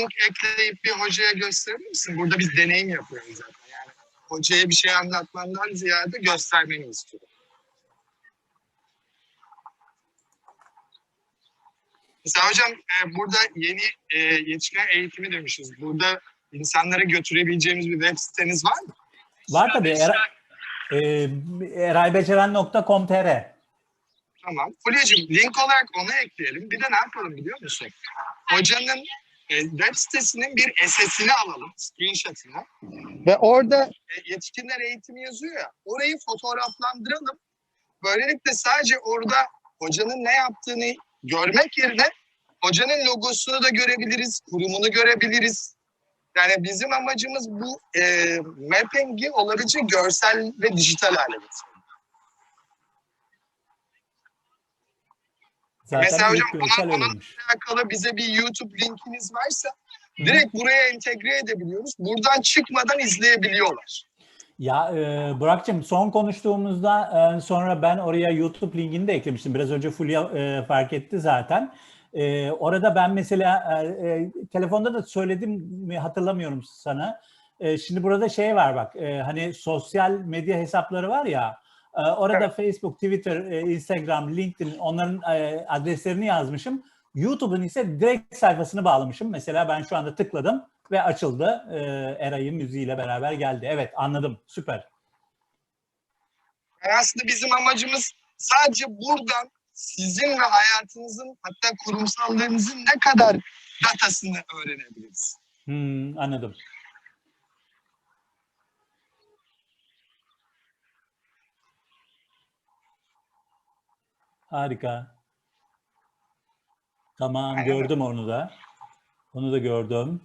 link ekleyip bir hocaya gösterir misin? Burada biz deneyim yapıyoruz zaten. Yani hocaya bir şey anlatmandan ziyade göstermeni istiyorum. Mesela hocam e, burada yeni e, yetişkin eğitimi demişiz. Burada insanlara götürebileceğimiz bir web siteniz var mı? Var tabii. Era, e, eraybeceren.com.tr Tamam. Fulya'cığım link olarak onu ekleyelim. Bir de ne yapalım biliyor musun? Hocanın e, web sitesinin bir SS'ini alalım, screenshot'ını. Ve orada e, yetişkinler eğitimi yazıyor ya, orayı fotoğraflandıralım. Böylelikle sadece orada hocanın ne yaptığını görmek yerine hocanın logosunu da görebiliriz, kurumunu görebiliriz. Yani bizim amacımız bu e, mapping'i olabildiğince görsel ve dijital hale getirmek. Zaten Mesela hocam öyleymiş. alakalı bize bir YouTube linkiniz varsa direkt buraya entegre edebiliyoruz. Buradan çıkmadan izleyebiliyorlar. Ya e, Burak'cığım son konuştuğumuzda e, sonra ben oraya YouTube linkini de eklemiştim. Biraz önce Fulya e, fark etti zaten. E, orada ben mesela e, e, telefonda da söyledim mi hatırlamıyorum sana. E, şimdi burada şey var bak e, hani sosyal medya hesapları var ya e, orada Facebook, Twitter, e, Instagram, LinkedIn onların e, adreslerini yazmışım. YouTube'un ise direkt sayfasını bağlamışım. Mesela ben şu anda tıkladım ve açıldı. E, Eray'ın müziğiyle beraber geldi. Evet anladım. Süper. Aslında bizim amacımız sadece buradan sizin ve hayatınızın hatta kurumsallığınızın ne kadar datasını öğrenebiliriz. Hmm, anladım. Harika. Tamam Aynen. gördüm onu da. Onu da gördüm.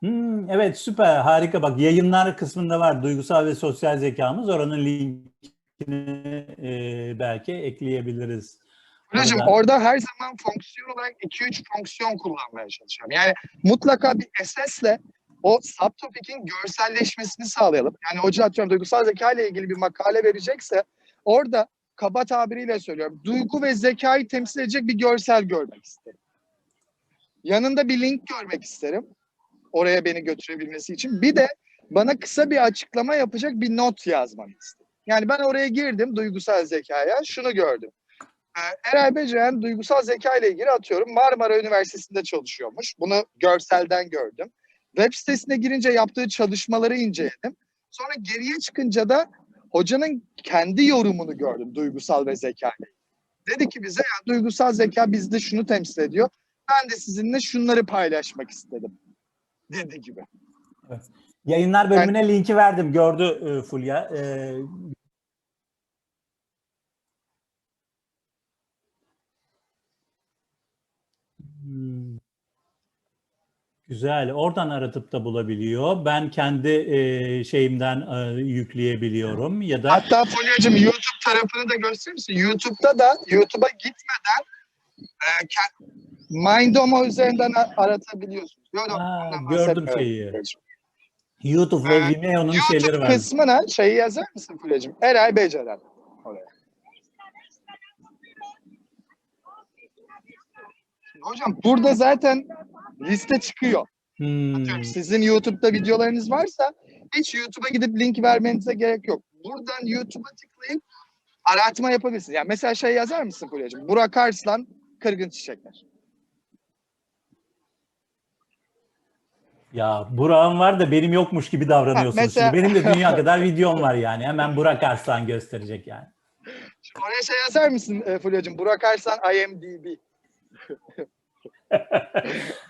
Hmm, evet süper harika bak yayınlar kısmında var duygusal ve sosyal zekamız oranın linkini e, belki ekleyebiliriz. Hocam Oradan- orada her zaman fonksiyon olarak 2-3 fonksiyon kullanmaya çalışıyorum. Yani mutlaka bir SS'le o subtopic'in görselleşmesini sağlayalım. Yani hoca atıyorum duygusal zeka ile ilgili bir makale verecekse orada kaba tabiriyle söylüyorum. Duygu ve zekayı temsil edecek bir görsel görmek isterim. Yanında bir link görmek isterim. Oraya beni götürebilmesi için. Bir de bana kısa bir açıklama yapacak bir not yazmanı isterim. Yani ben oraya girdim duygusal zekaya. Şunu gördüm. Ee, Eray Beceren duygusal zeka ile ilgili atıyorum Marmara Üniversitesi'nde çalışıyormuş. Bunu görselden gördüm. Web sitesine girince yaptığı çalışmaları inceledim. Sonra geriye çıkınca da hocanın kendi yorumunu gördüm duygusal ve zeka. Dedi ki bize ya duygusal zeka bizde şunu temsil ediyor. Ben de sizinle şunları paylaşmak istedim. Dedi gibi. Yayınlar bölümüne linki verdim. Gördü e, Fulya. E, Güzel. Oradan aratıp da bulabiliyor. Ben kendi e, şeyimden e, yükleyebiliyorum ya da Hatta Fulya'cığım YouTube tarafını da gösterir misin? YouTube'da da YouTube'a gitmeden e, Mindomo üzerinden a- aratabiliyorsunuz. Yok, yok, Ha, ondan gördüm bahsetmiyorum şeyi. YouTube ve Ee, Vimeo'nun YouTube şeyleri var. kısmına şeyi yazar mısın Fulya'cığım? Eray Beceren. Hocam burada zaten liste çıkıyor. Hmm. Atıyorum, Sizin YouTube'da videolarınız varsa hiç YouTube'a gidip link vermenize gerek yok. Buradan YouTube'a tıklayıp aratma yapabilirsiniz. Yani mesela şey yazar mısın Fulya'cığım? Burak Arslan, Kırgın Çiçekler. Ya Burak'ın var da benim yokmuş gibi davranıyorsunuz. Ha, mesela- şimdi. Benim de dünya kadar videom var yani. Hemen Burak Arslan gösterecek yani. Şimdi oraya şey yazar mısın e, Fulya'cığım? Burak Arslan IMDB.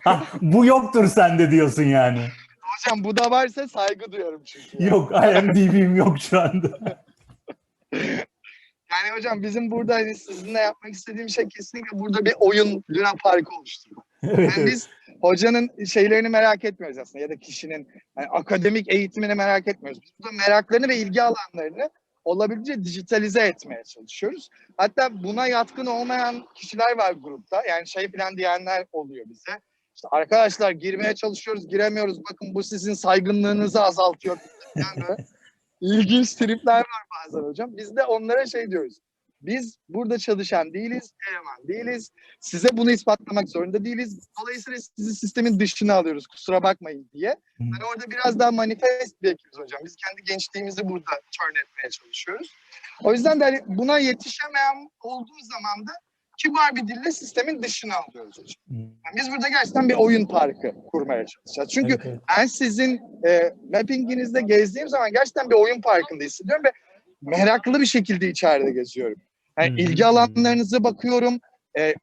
Ha, bu yoktur sende diyorsun yani. Hocam bu da varsa saygı duyuyorum çünkü. Yok IMDb'm yok şu anda. Yani hocam bizim burada hani sizinle yapmak istediğim şey kesinlikle burada bir oyun Luna Parkı oluşturmak. evet, Yani biz hocanın şeylerini merak etmiyoruz aslında ya da kişinin yani akademik eğitimini merak etmiyoruz. Biz burada meraklarını ve ilgi alanlarını olabildiğince dijitalize etmeye çalışıyoruz. Hatta buna yatkın olmayan kişiler var grupta. Yani şey falan diyenler oluyor bize. İşte arkadaşlar girmeye çalışıyoruz, giremiyoruz. Bakın bu sizin saygınlığınızı azaltıyor. Yani ilginç tripler var bazen hocam. Biz de onlara şey diyoruz. Biz burada çalışan değiliz, eleman değiliz. Size bunu ispatlamak zorunda değiliz. Dolayısıyla sizi sistemin dışına alıyoruz kusura bakmayın diye. Hani orada biraz daha manifest bir ekibiz hocam. Biz kendi gençliğimizi burada turn etmeye çalışıyoruz. O yüzden de hani buna yetişemeyen olduğu zaman da kibar bir dille sistemin dışına alıyoruz hocam. Yani biz burada gerçekten bir oyun parkı kurmaya çalışacağız. Çünkü Evet, evet. ben sizin e, mappinginizde gezdiğim zaman gerçekten bir oyun parkında hissediyorum ve meraklı bir şekilde içeride geziyorum. Yani hı. ilgi alanlarınıza bakıyorum. e,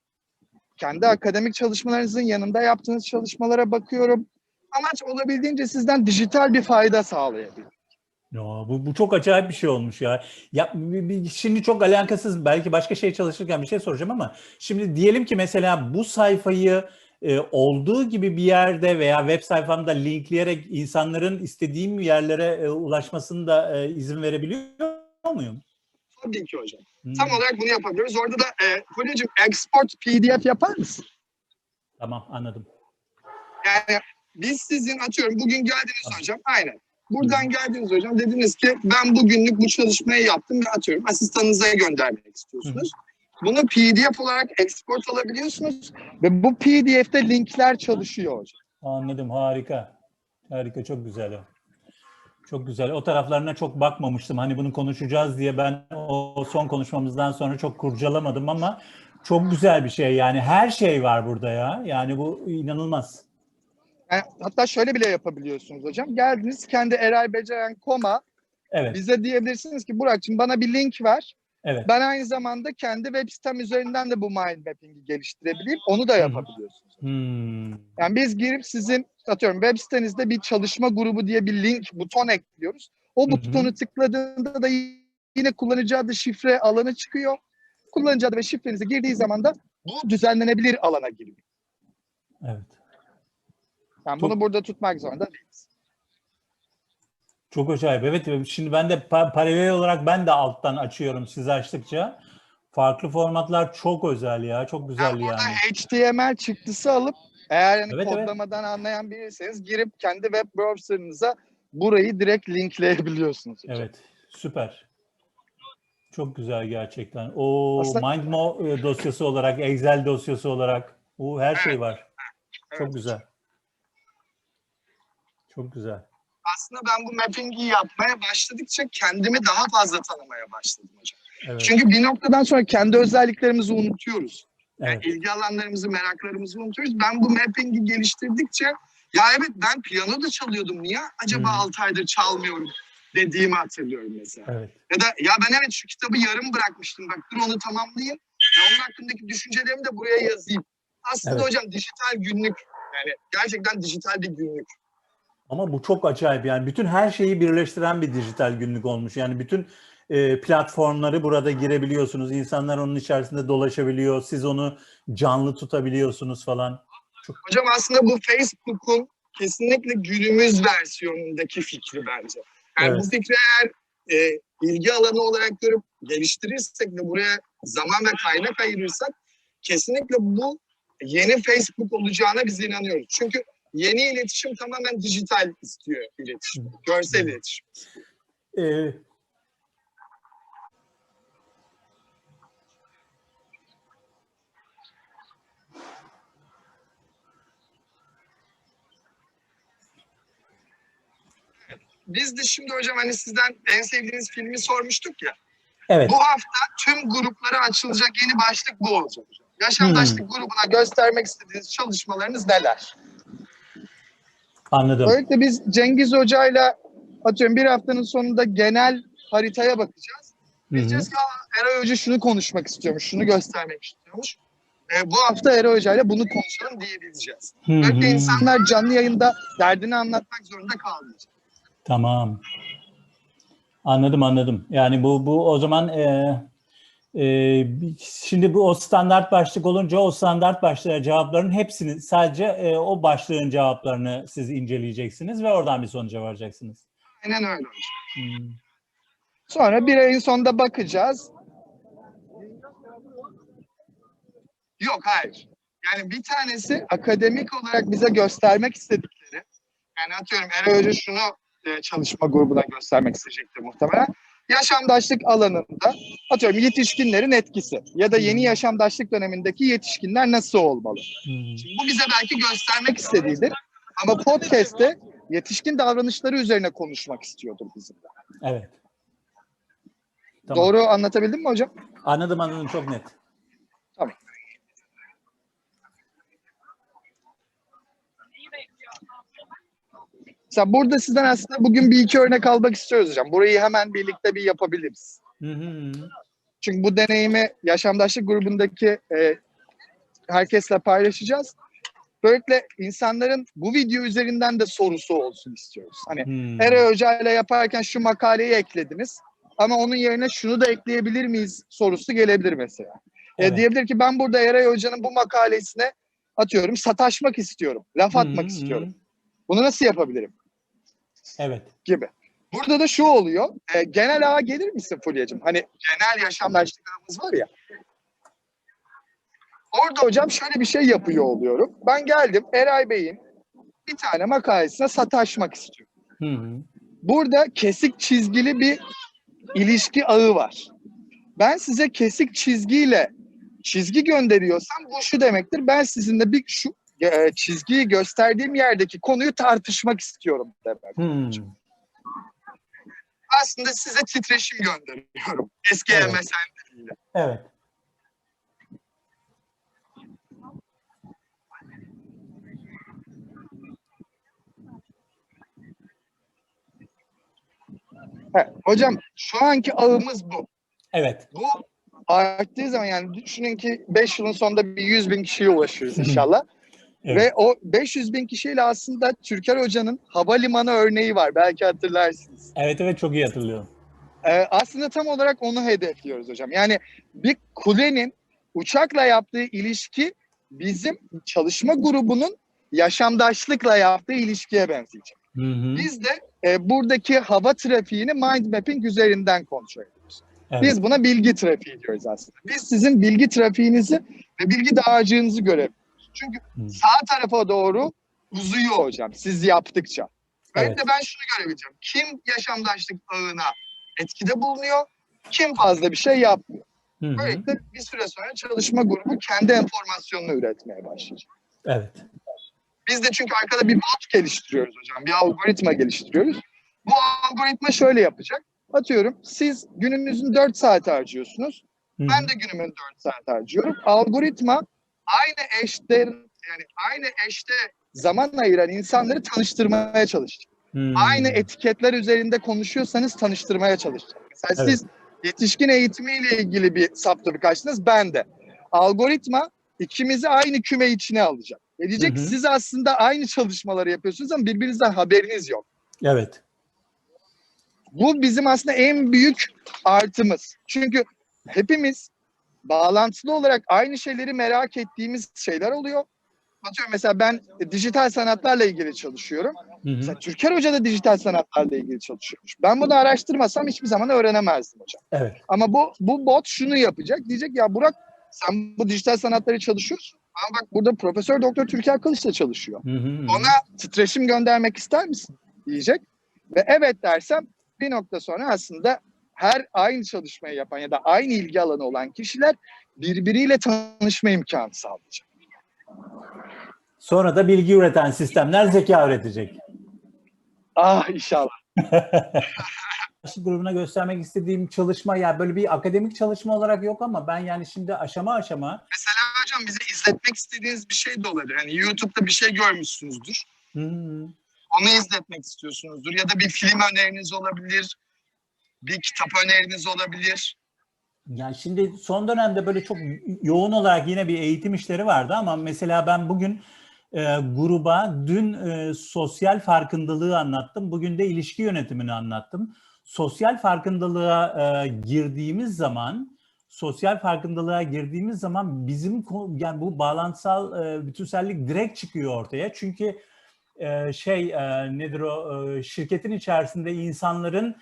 kendi akademik çalışmalarınızın yanında yaptığınız çalışmalara bakıyorum. Amaç olabildiğince sizden dijital bir fayda sağlayabilmek. Ya, bu, bu çok acayip bir şey olmuş ya. Ya şimdi çok alakasız belki başka şey çalışırken bir şey soracağım ama şimdi diyelim ki mesela bu sayfayı e, olduğu gibi bir yerde veya web sayfamda linkleyerek insanların istediğim yerlere e, ulaşmasını da e, izin verebiliyor muyum? Tabii ki hocam. Hmm, Tam olarak bunu yapabiliyoruz. Orada da e, Hocacığım export PDF yapar mısın? Tamam anladım. Yani biz sizin atıyorum bugün geldiniz hocam. Aynen. Buradan geldiniz hocam. Dediniz ki ben bugünlük bu çalışmayı yaptım ve atıyorum asistanınıza göndermek istiyorsunuz. Bunu PDF olarak export alabiliyorsunuz ve bu PDF'de linkler çalışıyor hocam. Anladım harika. Harika çok güzel. Çok güzel. O taraflarına çok bakmamıştım. Hani bunu konuşacağız diye ben o son konuşmamızdan sonra çok kurcalamadım ama çok güzel bir şey. Yani her şey var burada ya. Yani bu inanılmaz. Yani hatta şöyle bile yapabiliyorsunuz hocam. Geldiniz kendi erayBeceren.com'a Evet, bize diyebilirsiniz ki Burak'cığım bana bir link ver. Evet. Ben aynı zamanda kendi web sitem üzerinden de bu mind mapping'i geliştirebileyim. Onu da hı. yapabiliyorsunuz. Hmm, Yani biz girip sizin atıyorum web sitenizde bir çalışma grubu diye bir link, buton ekliyoruz. O butonu tıkladığında da yine kullanıcı adı şifre alanı çıkıyor. Kullanıcı adı ve şifrenizi girdiği zaman da bu düzenlenebilir alana giriyor. Evet. Yani Çok- bunu burada tutmak zorunda değiliz. Çok acayip. Evet, şimdi ben de pa- paralel olarak ben de alttan açıyorum siz açtıkça. Farklı formatlar çok özel ya. Çok güzel Yani yani. HTML çıktısı alıp eğer yani Evet, evet. kodlamadan anlayan biriyseniz girip kendi web browser'ınıza burayı direkt linkleyebiliyorsunuz. hocam. Evet, süper. Çok güzel gerçekten. O Aslında- MindMo e, dosyası olarak, Excel dosyası olarak, o her şey var. Evet. Çok güzel. Çok güzel. Aslında ben bu mapping'i yapmaya başladıkça kendimi daha fazla tanımaya başladım hocam. Evet, Çünkü bir noktadan sonra kendi özelliklerimizi unutuyoruz. Yani evet. ilgi alanlarımızı, meraklarımızı unutuyoruz. Ben bu mapping'i geliştirdikçe ya evet ben piyano da çalıyordum. Niye acaba Hmm. 6 aydır çalmıyorum dediğimi hatırlıyorum mesela. Evet. Ya da ya ben evet şu kitabı yarım bırakmıştım. Bak dur onu tamamlayayım. Ve onun hakkındaki düşüncelerimi de buraya yazayım. Aslında Evet. hocam dijital günlük. Yani gerçekten dijital bir günlük. Ama bu çok acayip yani bütün her şeyi birleştiren bir dijital günlük olmuş. Yani bütün e, platformları burada girebiliyorsunuz. İnsanlar onun içerisinde dolaşabiliyor. Siz onu canlı tutabiliyorsunuz falan. Hocam aslında bu Facebook'un kesinlikle günümüz versiyonundaki fikri bence. Yani Evet. bu fikri eğer e, ilgi alanı olarak görüp geliştirirsek ve buraya zaman ve kaynak ayırırsak kesinlikle bu yeni Facebook olacağına biz inanıyoruz. Çünkü yeni iletişim tamamen dijital istiyor iletişim. Görsel iletişim. E, Biz de şimdi hocam hani sizden en sevdiğiniz filmi sormuştuk ya. evet. Bu hafta tüm gruplara açılacak yeni başlık bu olacak hocam. Yaşamdaşlık grubuna göstermek istediğiniz çalışmalarınız neler? Anladım. Böylelikle biz Cengiz Hoca'yla atıyorum bir haftanın sonunda genel haritaya bakacağız. Diyeceğiz ki "Aa, Eray Hoca şunu konuşmak istiyormuş, şunu göstermek istiyormuş. E, bu hafta Eray Hoca'yla bunu konuşalım diyebileceğiz. Hı hı. Böylelikle insanlar canlı yayında derdini anlatmak zorunda kalmayacak. Tamam. Anladım anladım. Yani bu bu o zaman e, e, bir- şimdi bu o standart başlık olunca o standart başlığa cevapların hepsini sadece e, o başlığın cevaplarını siz inceleyeceksiniz ve oradan bir sonuca varacaksınız. Aynen öyle. Hmm. Sonra bir ayın sonunda bakacağız. Yok hayır. Yani bir tanesi akademik olarak bize göstermek istedikleri. Yani atıyorum Eray Hoca şunu e, çalışma grubuna göstermek isteyecektir muhtemelen. Yaşamdaşlık alanında atıyorum yetişkinlerin etkisi ya da yeni Hmm. yaşamdaşlık dönemindeki yetişkinler nasıl olmalı? Hmm. Şimdi bu bize belki göstermek istediğidir ama podcast'te yetişkin davranışları üzerine konuşmak istiyordur bizimle. Evet. Tamam. Doğru anlatabildim mi hocam? Anladım anladım çok net. Mesela burada sizden aslında bugün bir iki örnek almak istiyoruz hocam. Burayı hemen birlikte bir yapabiliriz. Hı hı hı. Çünkü bu deneyimi yaşamdaşlık grubundaki e, herkesle paylaşacağız. Böylelikle insanların bu video üzerinden de sorusu olsun istiyoruz. Hani Hmm. Hoca ile yaparken şu makaleyi eklediniz ama onun yerine şunu da ekleyebilir miyiz sorusu gelebilir mesela. E, Evet. diyebilir ki ben burada Eray Hoca'nın bu makalesine atıyorum sataşmak istiyorum, laf atmak hı. istiyorum. Bunu nasıl yapabilirim Evet. gibi. Burada da şu oluyor. e, genel ağa gelir misin Fulya'cığım? Hani genel yaşamdaşlıklarımız var ya. Orada hocam şöyle bir şey yapıyor oluyorum. Ben geldim Eray Bey'in bir tane makalesine sataşmak istiyorum. Hı hı. Burada kesik çizgili bir ilişki ağı var. Ben size kesik çizgiyle çizgi gönderiyorsam bu şu demektir. Ben sizinle bir şu e, çizgiyi gösterdiğim yerdeki konuyu tartışmak istiyorum demek. Hmm. Aslında size titreşim gönderiyorum. Eski Evet. MSN diliyle. Evet. He, hocam şu anki ağımız bu. Evet. Bu arttığı zaman yani düşünün ki 5 yılın sonunda bir 100 bin kişiye ulaşırız inşallah. Evet. Ve o 500 bin kişiyle aslında Türker Hoca'nın havalimanı örneği var. Belki hatırlarsınız. Evet evet çok iyi hatırlıyorum. Ee, aslında tam olarak onu hedefliyoruz hocam. Yani bir kulenin uçakla yaptığı ilişki bizim çalışma grubunun yaşamdaşlıkla yaptığı ilişkiye benzeyecek. Hı hı. Biz de e, buradaki hava trafiğini mind mapping üzerinden kontrol ediyoruz. Evet. Biz buna bilgi trafiği diyoruz aslında. Biz sizin bilgi trafiğinizi ve bilgi dağarcığınızı görebiliyoruz. Çünkü Hı. sağ tarafa doğru uzuyor hocam siz yaptıkça. Evet. ben şunu görebileceğim. Kim yaşamdaşlık ağına etkide bulunuyor, kim fazla bir şey yapmıyor. Böylelikle bir süre sonra çalışma grubu kendi enformasyonunu üretmeye başlayacak. Evet. Biz de çünkü arkada bir bot geliştiriyoruz hocam. Bir algoritma geliştiriyoruz. Bu algoritma şöyle yapacak. Atıyorum siz gününüzün 4 saat harcıyorsunuz. Hı hı. Ben de günümün 4 saat harcıyorum. Algoritma aynı eşlerin yani aynı eşte zaman ayıran insanları tanıştırmaya çalışacak. Hmm. Aynı etiketler üzerinde konuşuyorsanız tanıştırmaya çalışacak. Mesela Evet. siz yetişkin eğitimiyle ilgili bir subtopic açtınız ben de. Algoritma ikimizi aynı küme içine alacak. Ve diyecek Hı hı. siz aslında aynı çalışmaları yapıyorsunuz ama birbirinizden haberiniz yok. Evet. Bu bizim aslında en büyük artımız. Çünkü hepimiz bağlantılı olarak aynı şeyleri merak ettiğimiz şeyler oluyor. Atıyorum mesela ben dijital sanatlarla ilgili çalışıyorum. Hı hı. Mesela Türker Hoca da dijital sanatlarla ilgili çalışıyormuş. Ben bunu araştırmasam hiçbir zaman öğrenemezdim hocam. Evet. Ama bu bu bot şunu yapacak. Diyecek ya Burak sen bu dijital sanatları çalışıyorsun. Ama bak burada Profesör Doktor Türker Kılıç da çalışıyor. Hı hı hı. Ona titreşim göndermek ister misin? Diyecek. Ve evet dersem bir nokta sonra aslında her aynı çalışmayı yapan ya da aynı ilgi alanı olan kişiler birbiriyle tanışma imkanı sağlayacak. Sonra da bilgi üreten sistemler zeka üretecek. Ah inşallah. Aşı grubuna göstermek istediğim çalışma ya böyle bir akademik çalışma olarak yok ama ben yani şimdi aşama aşama Mesela hocam bize izletmek istediğiniz bir şey de olabilir. Hani YouTube'da bir şey görmüşsünüzdür. Hı. Onu izletmek istiyorsunuzdur. Ya da bir film öneriniz olabilir. Bir kitap öneriniz olabilir. Yani şimdi son dönemde böyle çok yoğun olarak yine bir eğitim işleri vardı ama mesela ben bugün e, gruba dün e, sosyal farkındalığı anlattım. Bugün de ilişki yönetimini anlattım. Sosyal farkındalığa e, girdiğimiz zaman sosyal farkındalığa girdiğimiz zaman bizim yani bu bağlantısal e, bütünsellik direkt çıkıyor ortaya. Çünkü e, şey e, nedir o e, şirketin içerisinde insanların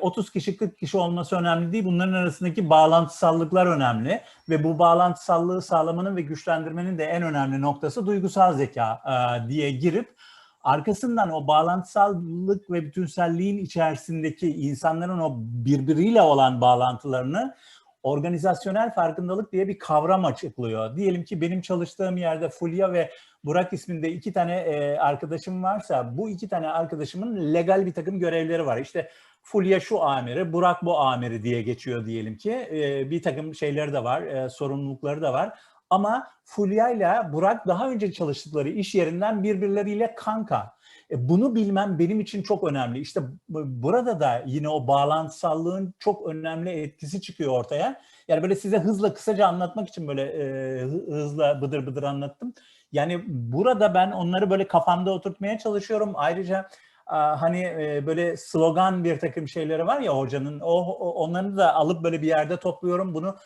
30 kişi 40 kişi olması önemli değil. Bunların arasındaki bağlantısallıklar önemli ve bu bağlantısallığı sağlamanın ve güçlendirmenin de en önemli noktası duygusal zeka e, diye girip arkasından o bağlantısallık ve bütünselliğin içerisindeki insanların o birbiriyle olan bağlantılarını organizasyonel farkındalık diye bir kavram açıklıyor. Diyelim ki benim çalıştığım yerde Fulya ve Burak isminde iki tane e, arkadaşım varsa bu iki tane arkadaşımın legal bir takım görevleri var. İşte Fulya şu amiri, Burak bu amiri diye geçiyor diyelim ki. E, bir takım şeyleri de var, e, sorumlulukları da var. Ama Fulya ile Burak daha önce çalıştıkları iş yerinden birbirleriyle kanka. E, bunu bilmem benim için çok önemli. İşte bu- burada da yine o bağlantısallığın çok önemli etkisi çıkıyor ortaya. Yani böyle size hızla kısaca anlatmak için böyle e, hı- hızla bıdır bıdır anlattım. Yani burada ben onları böyle kafamda oturtmaya çalışıyorum. Ayrıca hani e, böyle slogan bir takım şeyleri var ya hocanın o, onları da alıp böyle bir yerde topluyorum. Bunu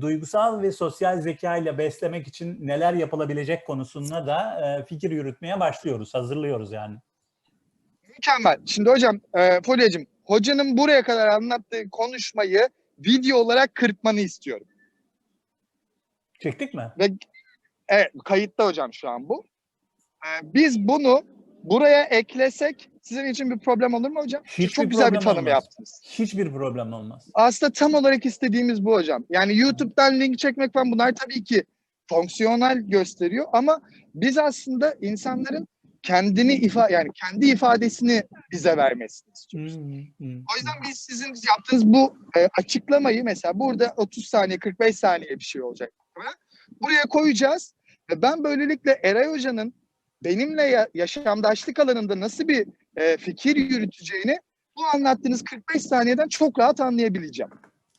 duygusal ve sosyal zeka ile beslemek için neler yapılabilecek konusunda da e, fikir yürütmeye başlıyoruz, hazırlıyoruz yani. Mükemmel. Şimdi hocam, e, Fulya'cığım, hocanın buraya kadar anlattığı konuşmayı video olarak kırpmanı istiyorum. Çektik mi? Ve evet, kayıtta hocam şu an bu. E, biz bunu buraya eklesek sizin için bir problem olur mu hocam? Hiçbir Çok güzel bir tanım olmaz. yaptınız. Hiçbir problem olmaz. Aslında tam olarak istediğimiz bu hocam. Yani YouTube'dan link çekmek falan bunlar tabii ki fonksiyonel gösteriyor ama biz aslında insanların kendini ifa yani kendi ifadesini bize vermesini istiyoruz. O yüzden biz sizin yaptığınız bu e, açıklamayı mesela burada 30 saniye 45 saniye bir şey olacak. Buraya koyacağız ve ben böylelikle Eray Hoca'nın benimle ya- yaşamdaşlık alanında nasıl bir e, fikir yürüteceğini bu anlattığınız 45 saniyeden çok rahat anlayabileceğim.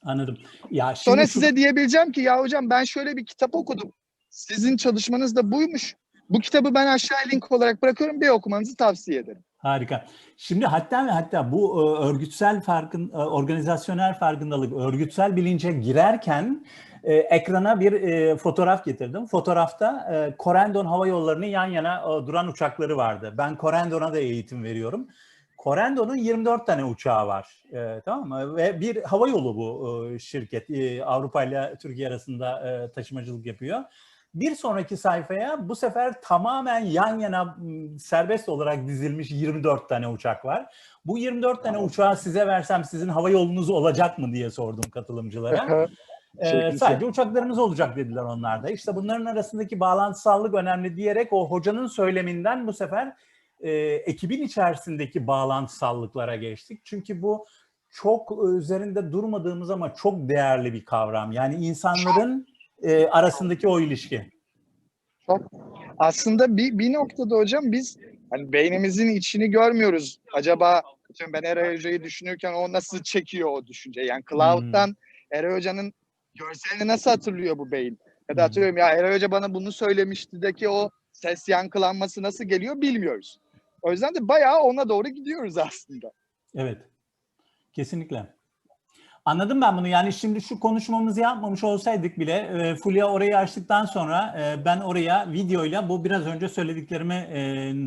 Anladım. Ya şimdi Sonra şu- size diyebileceğim ki ya hocam ben şöyle bir kitap okudum. Sizin çalışmanız da buymuş. Bu kitabı ben aşağıya link olarak bırakıyorum. Bir okumanızı tavsiye ederim. Harika. Şimdi hatta ve hatta bu e, örgütsel farkın, e, organizasyonel farkındalık, örgütsel bilince girerken e, ekrana bir e, fotoğraf getirdim. Fotoğrafta e, Corendon Hava Yolları'nın yan yana e, duran uçakları vardı. Ben Corendon'a da eğitim veriyorum. Corendon'un 24 tane uçağı var. E, tamam mı? Ve bir hava yolu bu e, şirket. E, Avrupa ile Türkiye arasında e, taşımacılık yapıyor. Bir sonraki sayfaya bu sefer tamamen yan yana serbest olarak dizilmiş 24 tane uçak var. Bu 24 tane uçağı size versem sizin hava yolunuz olacak mı diye sordum katılımcılara. Ee, Çok güzel. sadece uçaklarımız olacak dediler onlar da. İşte bunların arasındaki bağlantısallık önemli diyerek o hocanın söyleminden bu sefer e, ekibin içerisindeki bağlantısallıklara geçtik. Çünkü bu çok üzerinde durmadığımız ama çok değerli bir kavram. Yani insanların e, arasındaki o ilişki. Aslında bir, bir noktada hocam biz hani beynimizin içini görmüyoruz. Acaba atıyorum ben Eray Hoca'yı düşünürken o nasıl çekiyor o düşünceyi? Yani Cloud'dan Eray Hoca'nın görselini nasıl hatırlıyor bu beyin? Ya da Hmm. atıyorum ya Eray Hoca bana bunu söylemişti de ki o ses yankılanması nasıl geliyor bilmiyoruz. O yüzden de bayağı ona doğru gidiyoruz aslında. Evet. Kesinlikle. Anladım ben bunu. Yani şimdi şu konuşmamızı yapmamış olsaydık bile e, Fulya orayı açtıktan sonra e, ben oraya videoyla bu biraz önce söylediklerimi e,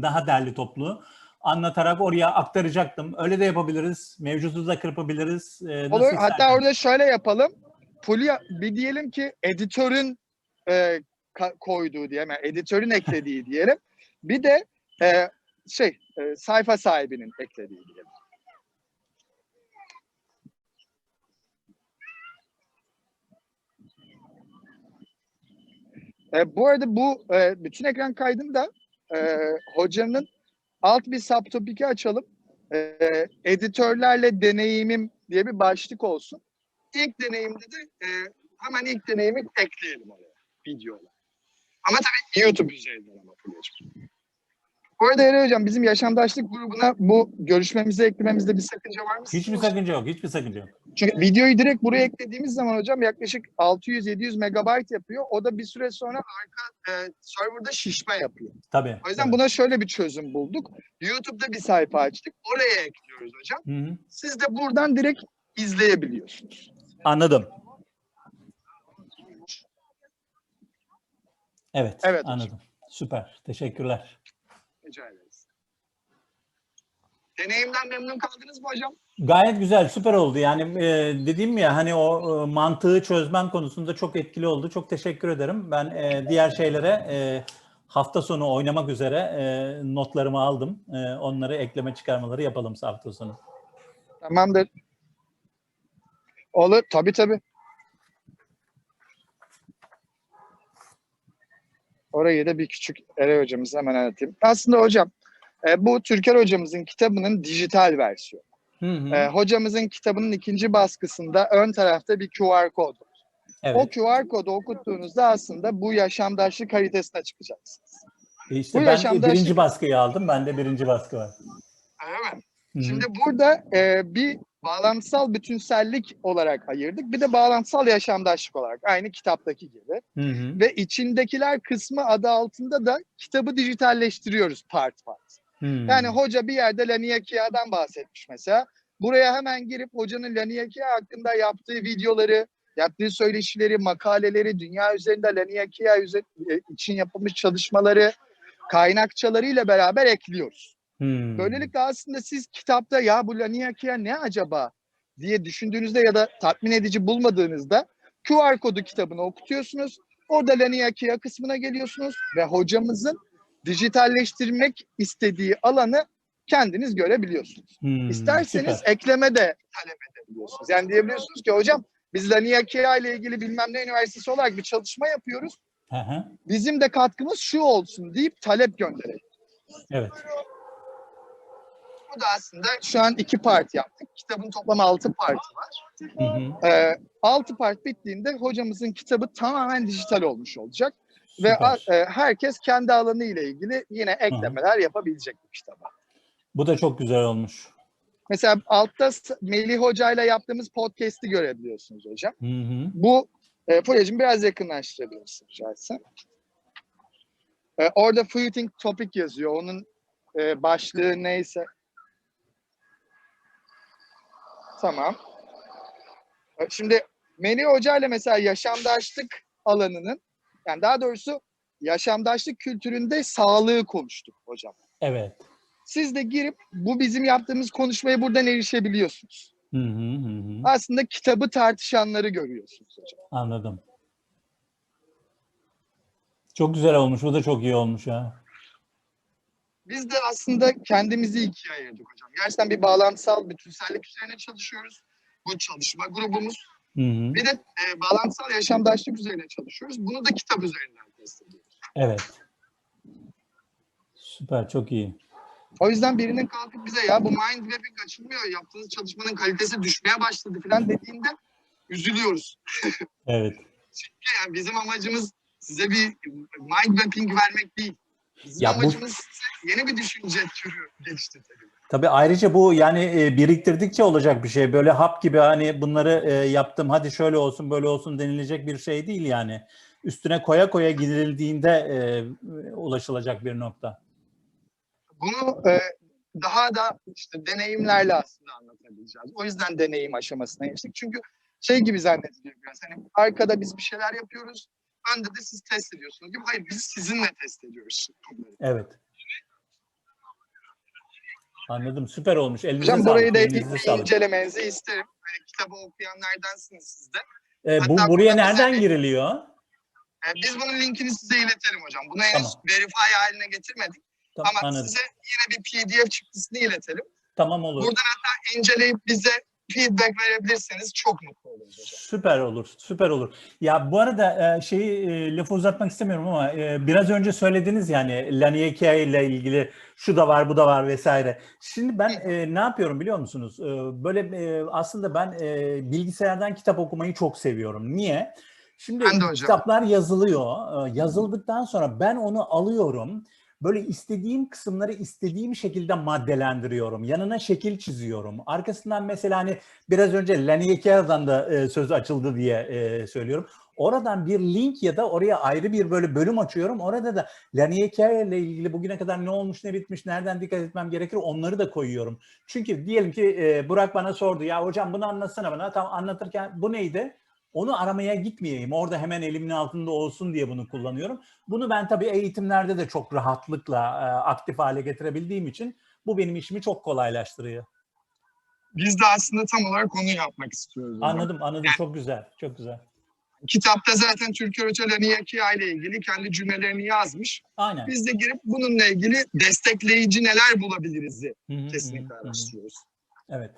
daha derli toplu anlatarak oraya aktaracaktım. Öyle de yapabiliriz. Mevcudu da kırpabiliriz. E, nasıl Olur. Hatta orada şöyle yapalım. Fulya bir diyelim ki editörün e, koyduğu diye, yani editörün eklediği diyelim. Bir de e, şey e, sayfa sahibinin eklediği diyelim. E, bu arada bu e, bütün ekran kaydında e, hocanın alt bir subtopik'i açalım. E, editörlerle deneyimim diye bir başlık olsun. İlk deneyimde de e, hemen ilk deneyimi ekleyelim oraya videoyla. Ama tabii YouTube üzerinden ama Fulya'cığım. Bu arada Eray Hocam bizim yaşamdaşlık grubuna bu görüşmemizi eklememizde bir sakınca var mı? Hiçbir sakınca yok. Hiçbir sakınca yok. Çünkü videoyu direkt buraya eklediğimiz zaman hocam yaklaşık 600-700 megabayt yapıyor. O da bir süre sonra arka e, serverda şişme yapıyor. Tabii. O yüzden tabii. buna şöyle bir çözüm bulduk. YouTube'da bir sayfa açtık. Oraya ekliyoruz hocam. Hı hı. Siz de buradan direkt izleyebiliyorsunuz. Anladım. Evet, Evet hocam. anladım. Süper. Teşekkürler. Rica ederiz. Deneyimden memnun kaldınız mı hocam? Gayet güzel, süper oldu. Yani e, dediğim ya hani o e, mantığı çözmem konusunda çok etkili oldu. Çok teşekkür ederim. Ben e, diğer şeylere e, hafta sonu oynamak üzere e, notlarımı aldım. E, onları ekleme çıkarmaları yapalım hafta sonu. Tamamdır. Olur. Tabii tabii. Orayı da bir küçük Ere hocamıza hemen anlatayım. Aslında hocam e, bu Türker hocamızın kitabının dijital versiyonu. Hı hı. E, hocamızın kitabının ikinci baskısında ön tarafta bir QR kod var. O evet. QR kodu okuttuğunuzda aslında bu yaşamdaşlık haritesine çıkacaksınız. E işte bu ben yaşamda birinci baskıyı aldım. Bende birinci baskı var. Evet. Hı hı. Şimdi burada e, bir bağlantısal bütünsellik olarak ayırdık. Bir de bağlantısal yaşamdaşlık olarak. Aynı kitaptaki gibi. Hı hı. Ve içindekiler kısmı adı altında da kitabı dijitalleştiriyoruz part part. Hı. Yani hoca bir yerde Laniakia'dan bahsetmiş mesela. Buraya hemen girip hocanın Laniakia hakkında yaptığı videoları, yaptığı söyleşileri, makaleleri, dünya üzerinde Laniakia e, için yapılmış çalışmaları, kaynakçalarıyla beraber ekliyoruz. Hı. Böylelikle aslında siz kitapta ya bu Laniakia ne acaba diye düşündüğünüzde ya da tatmin edici bulmadığınızda QR kodu kitabını okutuyorsunuz. Orada Laniakia kısmına geliyorsunuz ve hocamızın dijitalleştirmek istediği alanı kendiniz görebiliyorsunuz. Hı, İsterseniz süper. ekleme de talep edebiliyorsunuz. Yani diyebiliyorsunuz ki hocam biz Laniakia ile ilgili bilmem ne üniversitesi olarak bir çalışma yapıyoruz. Hı. Bizim de katkımız şu olsun deyip talep gönderelim. Evet. Bu da aslında şu an iki part yaptık. Kitabın toplam altı parti var. Hı hı. Ee, altı part bittiğinde hocamızın kitabı tamamen dijital olmuş olacak. Ve Süper. a- e, herkes kendi alanı ile ilgili yine eklemeler yapabilecek bu kitaba. Bu da çok güzel olmuş. Mesela altta Melih Hoca ile yaptığımız podcast'i görebiliyorsunuz hocam. Hı hı. Bu e, Fulya'cığım biraz yakınlaştırabilirsin rica etsem. E, orada Fleeting Topic yazıyor. Onun e, başlığı neyse. Tamam. E, Şimdi Melih Hoca ile mesela yaşamdaşlık alanının yani daha doğrusu yaşamdaşlık kültüründe sağlığı konuştuk hocam. Evet. Siz de girip bu bizim yaptığımız konuşmaya buradan erişebiliyorsunuz. Hı hı hı hı. Aslında kitabı tartışanları görüyorsunuz hocam. Anladım. Çok güzel olmuş. Bu da çok iyi olmuş ha. Biz de aslında kendimizi ikiye ayırdık hocam. Gerçekten bir bağlantısal bütünsellik üzerine çalışıyoruz. Bu çalışma grubumuz. Hı hı. Bir de e, bağlantısal yaşamdaşlık üzerine çalışıyoruz. Bunu da kitap üzerinden test ediyoruz. Evet. Süper. Çok iyi. O yüzden birinin kalkıp bize ya bu mind mapping açılmıyor, yaptığınız çalışmanın kalitesi düşmeye başladı falan dediğinde üzülüyoruz. Evet. Yani bizim amacımız size bir mind mapping vermek değil. Bizim Ya bu- amacımız size yeni bir düşünce türü geliştirmek. Tabii ayrıca bu yani e, biriktirdikçe olacak bir şey. Böyle hap gibi hani bunları e, yaptım hadi şöyle olsun böyle olsun denilecek bir şey değil yani. Üstüne koya koya gidildiğinde e, ulaşılacak bir nokta. Bunu daha da işte deneyimlerle aslında anlatabileceğiz. O yüzden deneyim aşamasına geçtik. Çünkü şey gibi zannediliyor biraz. Hani arkada biz bir şeyler yapıyoruz. Önde de siz test ediyorsunuz gibi. Hayır biz sizinle test ediyoruz. Evet. Anladım. Süper olmuş. Elinize Hocam sağlık. burayı da sağlık. incelemenizi isterim. Hani kitabı okuyanlardansınız siz de. E, bu Hatta buraya burada nereden bize- giriliyor? E, biz bunun linkini size iletelim hocam. Bunu henüz Tamam. verify haline getirmedik. Tamam, Ama anladım. size yine bir PDF çıktısını iletelim. Tamam olur. Buradan hatta inceleyip bize feedback verebilirseniz çok mutlu oluruz hocam. Süper olur, süper olur. Ya bu arada e, şeyi e, lafı uzatmak istemiyorum ama e, biraz önce söylediniz yani Laniakia ile ilgili şu da var, bu da var vesaire. Şimdi ben e, ne yapıyorum biliyor musunuz? E, böyle e, aslında ben e, bilgisayardan kitap okumayı çok seviyorum. Niye? Şimdi kitaplar yazılıyor. E, yazıldıktan sonra ben onu alıyorum. Böyle istediğim kısımları istediğim şekilde maddelendiriyorum. Yanına şekil çiziyorum. Arkasından mesela hani biraz önce Laniakia'dan da e, söz açıldı diye e, söylüyorum. Oradan bir link ya da oraya ayrı bir böyle bölüm açıyorum. Orada da Laniakia ile ilgili bugüne kadar ne olmuş, ne bitmiş, nereden dikkat etmem gerekir onları da koyuyorum. Çünkü diyelim ki e, Burak bana sordu ya hocam bunu anlatsana bana. Tam anlatırken bu neydi? Onu aramaya gitmeyeyim. Orada hemen elimin altında olsun diye bunu kullanıyorum. Bunu ben tabii eğitimlerde de çok rahatlıkla e, aktif hale getirebildiğim için bu benim işimi çok kolaylaştırıyor. Biz de aslında tam olarak onu yapmak istiyoruz. Anladım, anladım. Çok güzel, çok güzel. Kitapta zaten Türker Hoca Laniakia ile ilgili kendi cümlelerini yazmış. Aynen. Biz de girip bununla ilgili destekleyici neler bulabiliriz hı, kesinlikle araştırıyoruz. Evet.